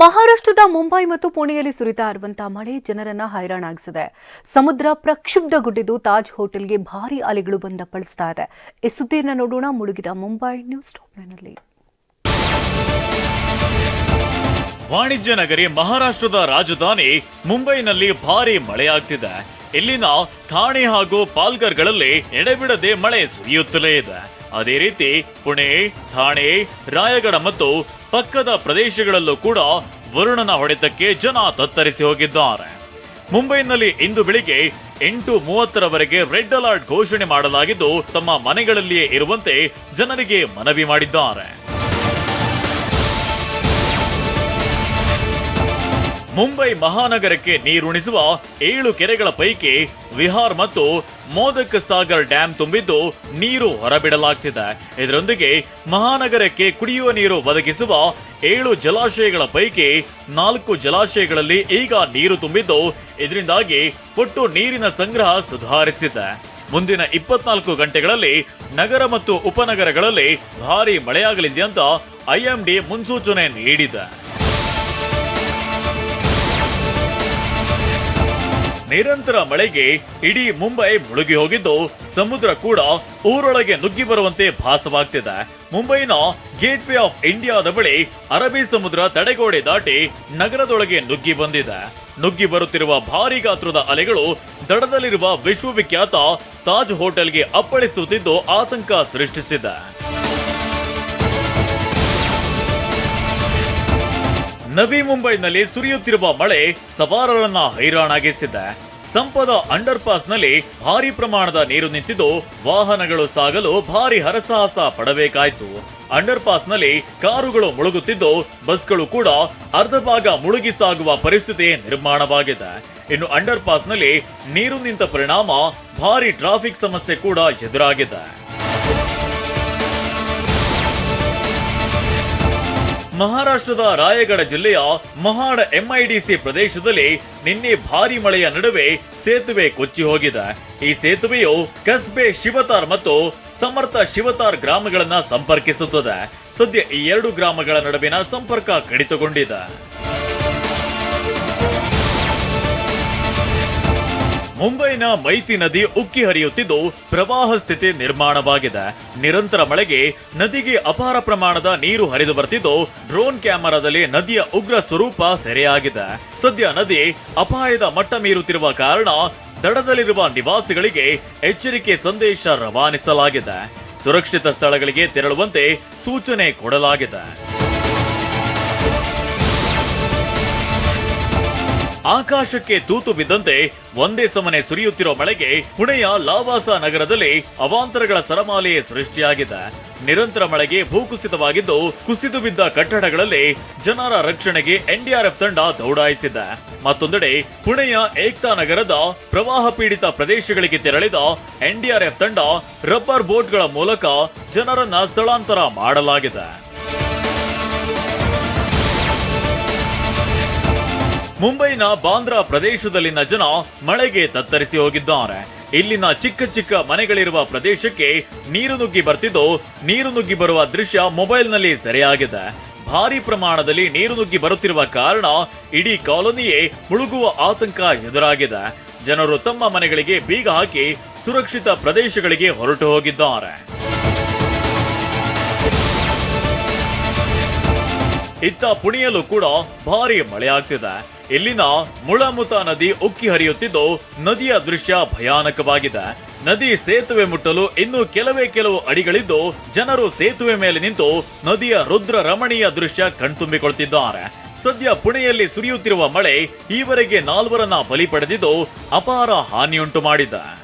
ಮಹಾರಾಷ್ಟ್ರದ ಮುಂಬೈ ಮತ್ತು ಪುಣೆಯಲ್ಲಿ ಸುರಿತಾ ಇರುವಂತಹ ಮಳೆ ಜನರನ್ನ ಹೈರಾಣಾಗಿಸಿದೆ. ಸಮುದ್ರ ಪ್ರಕ್ಷುಬ್ಧಗೊಂಡಿದ್ದು ತಾಜ್ ಹೋಟೆಲ್ಗೆ ಭಾರಿ ಅಲೆಗಳು ಬಂದ ಪಳಿಸ್ತಾ ಇದೆ. ಈ ಸುದ್ದಿಯನ್ನ ನೋಡೋಣ. ಮುಳುಗಿದ ಮುಂಬೈ ನ್ಯೂಸ್ ಟೋಪ್ನಲ್ಲಿ ವಾಣಿಜ್ಯ ನಗರಿ ಮಹಾರಾಷ್ಟ್ರದ ರಾಜಧಾನಿ ಮುಂಬೈನಲ್ಲಿ ಭಾರಿ ಮಳೆಯಾಗ್ತಿದೆ. ಇಲ್ಲಿನ ಥಾಣೆ ಹಾಗೂ ಪಾಲ್ಗರ್ಗಳಲ್ಲಿ ಎಡೆಬಿಡದೆ ಮಳೆ ಸುರಿಯುತ್ತಲೇ ಇದೆ. ಅದೇ ರೀತಿ ಪುಣೆ ಥಾಣೆ ರಾಯಗಢ ಮತ್ತು ಪಕ್ಕದ ಪ್ರದೇಶಗಳಲ್ಲೂ ಕೂಡ ವರುಣನ ಹೊಡೆತಕ್ಕೆ ಜನ ತತ್ತರಿಸಿ ಹೋಗಿದ್ದಾರೆ. ಮುಂಬೈನಲ್ಲಿ ಇಂದು ಬೆಳಿಗ್ಗೆ ಎಂಟು ಮೂವತ್ತರವರೆಗೆ ರೆಡ್ ಅಲರ್ಟ್ ಘೋಷಣೆ ಮಾಡಲಾಗಿದ್ದು, ತಮ್ಮ ಮನೆಗಳಲ್ಲಿಯೇ ಇರುವಂತೆ ಜನರಿಗೆ ಮನವಿ ಮಾಡಿದ್ದಾರೆ. ಮುಂಬೈ ಮಹಾನಗರಕ್ಕೆ ನೀರುಣಿಸುವ ಏಳು ಕೆರೆಗಳ ಪೈಕಿ ವಿಹಾರ್ ಮತ್ತು ಮೋದಕ್ ಸಾಗರ್ ಡ್ಯಾಂ ತುಂಬಿದ್ದು ನೀರು ಹೊರಬಿಡಲಾಗ್ತಿದೆ. ಇದರೊಂದಿಗೆ ಮಹಾನಗರಕ್ಕೆ ಕುಡಿಯುವ ನೀರು ಒದಗಿಸುವ ಏಳು ಜಲಾಶಯಗಳ ಪೈಕಿ ನಾಲ್ಕು ಜಲಾಶಯಗಳಲ್ಲಿ ಈಗ ನೀರು ತುಂಬಿದ್ದು ಇದರಿಂದಾಗಿ ಒಟ್ಟು ನೀರಿನ ಸಂಗ್ರಹ ಸುಧಾರಿಸಿದೆ. ಮುಂದಿನ ಇಪ್ಪತ್ನಾಲ್ಕು ಗಂಟೆಗಳಲ್ಲಿ ನಗರ ಮತ್ತು ಉಪನಗರಗಳಲ್ಲಿ ಭಾರಿ ಮಳೆಯಾಗಲಿದೆ ಅಂತ ಐಎಂಡಿ ಮುನ್ಸೂಚನೆ ನೀಡಿದೆ. ನಿರಂತರ ಮಳೆಗೆ ಇಡೀ ಮುಂಬೈ ಮುಳುಗಿ ಹೋಗಿದ್ದು, ಸಮುದ್ರ ಕೂಡ ಊರೊಳಗೆ ನುಗ್ಗಿ ಬರುವಂತೆ ಭಾಸವಾಗ್ತಿದೆ. ಮುಂಬೈನ ಗೇಟ್ ವೇ ಆಫ್ ಇಂಡಿಯಾದ ಬಳಿ ಅರಬಿ ಸಮುದ್ರ ತಡೆಗೋಡೆ ದಾಟಿ ನಗರದೊಳಗೆ ನುಗ್ಗಿ ಬಂದಿದೆ. ನುಗ್ಗಿ ಬರುತ್ತಿರುವ ಭಾರಿ ಗಾತ್ರದ ಅಲೆಗಳು ದಡದಲ್ಲಿರುವ ವಿಶ್ವವಿಖ್ಯಾತ ತಾಜ್ ಹೋಟೆಲ್ಗೆ ಅಪ್ಪಳಿಸುತ್ತಿದ್ದು ಆತಂಕ ಸೃಷ್ಟಿಸಿದೆ. ನವಿ ಮುಂಬೈನಲ್ಲಿ ಸುರಿಯುತ್ತಿರುವ ಮಳೆ ಸವಾರರನ್ನ ಹೈರಾಣಾಗಿಸಿದೆ. ಸಂಪದ ಅಂಡರ್ ಪಾಸ್ನಲ್ಲಿ ಭಾರಿ ಪ್ರಮಾಣದ ನೀರು ನಿಂತಿದ್ದು, ವಾಹನಗಳು ಸಾಗಲು ಭಾರಿ ಹರಸಾಹಸ ಪಡಬೇಕಾಯಿತು. ಅಂಡರ್ ಪಾಸ್ನಲ್ಲಿ ಕಾರುಗಳು ಮುಳುಗುತ್ತಿದ್ದು, ಬಸ್ಗಳು ಕೂಡ ಅರ್ಧ ಭಾಗ ಮುಳುಗಿ ಸಾಗುವ ಪರಿಸ್ಥಿತಿ ನಿರ್ಮಾಣವಾಗಿದೆ. ಇನ್ನು ಅಂಡರ್ ಪಾಸ್ನಲ್ಲಿ ನೀರು ನಿಂತ ಪರಿಣಾಮ ಭಾರಿ ಟ್ರಾಫಿಕ್ ಸಮಸ್ಯೆ ಕೂಡ ಎದುರಾಗಿದೆ. ಮಹಾರಾಷ್ಟ್ರದ ರಾಯಗಢ ಜಿಲ್ಲೆಯ ಮಹಾಡ್ ಎಂಐಡಿಸಿ ಪ್ರದೇಶದಲ್ಲಿ ನಿನ್ನೆ ಭಾರಿ ಮಳೆಯ ನಡುವೆ ಸೇತುವೆ ಕೊಚ್ಚಿ ಹೋಗಿದೆ. ಈ ಸೇತುವೆಯು ಕಸ್ಬೆ ಶಿವತಾರ್ ಮತ್ತು ಸಮರ್ಥ ಶಿವತಾರ್ ಗ್ರಾಮಗಳನ್ನ ಸಂಪರ್ಕಿಸುತ್ತದೆ. ಸದ್ಯ ಈ ಎರಡು ಗ್ರಾಮಗಳ ನಡುವಿನ ಸಂಪರ್ಕ ಕಡಿತಗೊಂಡಿದೆ. ಮುಂಬೈನ ಮೈತಿ ನದಿ ಉಕ್ಕಿ ಹರಿಯುತ್ತಿದ್ದು ಪ್ರವಾಹ ಸ್ಥಿತಿ ನಿರ್ಮಾಣವಾಗಿದೆ. ನಿರಂತರ ಮಳೆಗೆ ನದಿಗೆ ಅಪಾರ ಪ್ರಮಾಣದ ನೀರು ಹರಿದು ಬರ್ತಿದ್ದು ಡ್ರೋನ್ ಕ್ಯಾಮೆರಾದಲ್ಲಿ ನದಿಯ ಉಗ್ರ ಸ್ವರೂಪ ಸೆರೆಯಾಗಿದೆ. ಸದ್ಯ ನದಿ ಅಪಾಯದ ಮಟ್ಟ ಮೀರುತ್ತಿರುವ ಕಾರಣ ದಡದಲ್ಲಿರುವ ನಿವಾಸಿಗಳಿಗೆ ಎಚ್ಚರಿಕೆ ಸಂದೇಶ ರವಾನಿಸಲಾಗಿದೆ. ಸುರಕ್ಷಿತ ಸ್ಥಳಗಳಿಗೆ ತೆರಳುವಂತೆ ಸೂಚನೆ ಕೊಡಲಾಗಿದೆ. ಆಕಾಶಕ್ಕೆ ತೂತು ಬಿದ್ದಂತೆ ಒಂದೇ ಸಮನೆ ಸುರಿಯುತ್ತಿರೋ ಮಳೆಗೆ ಪುಣೆಯ ಲಾವಾಸ ನಗರದಲ್ಲಿ ಅವಾಂತರಗಳ ಸರಮಾಲೆಯೇ ಸೃಷ್ಟಿಯಾಗಿದೆ. ನಿರಂತರ ಮಳೆಗೆ ಭೂಕುಸಿತವಾಗಿದ್ದು ಕುಸಿದು ಬಿದ್ದ ಕಟ್ಟಡಗಳಲ್ಲಿ ಜನರ ರಕ್ಷಣೆಗೆ ಎನ್ಡಿಆರ್ಎಫ್ ತಂಡ ದೌಡಾಯಿಸಿದೆ. ಮತ್ತೊಂದೆಡೆ ಪುಣೆಯ ಏಕ್ತಾ ನಗರದ ಪ್ರವಾಹ ಪೀಡಿತ ಪ್ರದೇಶಗಳಿಗೆ ತೆರಳಿದ ಎನ್ಡಿಆರ್ಎಫ್ ತಂಡ ರಬ್ಬರ್ ಬೋಟ್ಗಳ ಮೂಲಕ ಜನರನ್ನ ಸ್ಥಳಾಂತರ ಮಾಡಲಾಗಿದೆ. ಮುಂಬೈನ ಬಾಂದ್ರಾ ಪ್ರದೇಶದಲ್ಲಿನ ಜನ ಮಳೆಗೆ ತತ್ತರಿಸಿ ಹೋಗಿದ್ದಾರೆ. ಇಲ್ಲಿನ ಚಿಕ್ಕ ಚಿಕ್ಕ ಮನೆಗಳಿರುವ ಪ್ರದೇಶಕ್ಕೆ ನೀರು ನುಗ್ಗಿ ಬರ್ತಿದ್ದು, ನೀರು ನುಗ್ಗಿ ಬರುವ ದೃಶ್ಯ ಮೊಬೈಲ್ನಲ್ಲಿ ಸೆರೆಯಾಗಿದೆ. ಭಾರಿ ಪ್ರಮಾಣದಲ್ಲಿ ನೀರು ನುಗ್ಗಿ ಬರುತ್ತಿರುವ ಕಾರಣ ಇಡೀ ಕಾಲೋನಿಯೇ ಮುಳುಗುವ ಆತಂಕ ಎದುರಾಗಿದೆ. ಜನರು ತಮ್ಮ ಮನೆಗಳಿಗೆ ಬೀಗ ಹಾಕಿ ಸುರಕ್ಷಿತ ಪ್ರದೇಶಗಳಿಗೆ ಹೊರಟು ಹೋಗಿದ್ದಾರೆ. ಇತ್ತ ಪುಣಿಯಲ್ಲೂ ಕೂಡ ಭಾರಿ ಮಳೆಯಾಗ್ತಿದೆ ಇಲ್ಲಿನ ಮುಳಮುತ ನದಿ ಉಕ್ಕಿ ಹರಿಯುತ್ತಿದ್ದು, ನದಿಯ ದೃಶ್ಯ ಭಯಾನಕವಾಗಿದೆ. ನದಿ ಸೇತುವೆ ಮುಟ್ಟಲು ಇನ್ನು ಕೆಲವೇ ಕೆಲವು ಅಡಿಗಳಿದ್ದು, ಜನರು ಸೇತುವೆ ಮೇಲೆ ನಿಂತು ನದಿಯ ರುದ್ರ ರಮಣೀಯ ದೃಶ್ಯ ಕಣ್ತುಂಬಿಕೊಳ್ತಿದ್ದಾರೆ. ಸದ್ಯ ಪುಣೆಯಲ್ಲಿ ಸುರಿಯುತ್ತಿರುವ ಮಳೆ ಈವರೆಗೆ ನಾಲ್ವರನ್ನ ಬಲಿ ಪಡೆದಿದ್ದು, ಅಪಾರ ಹಾನಿಯುಂಟು ಮಾಡಿದೆ.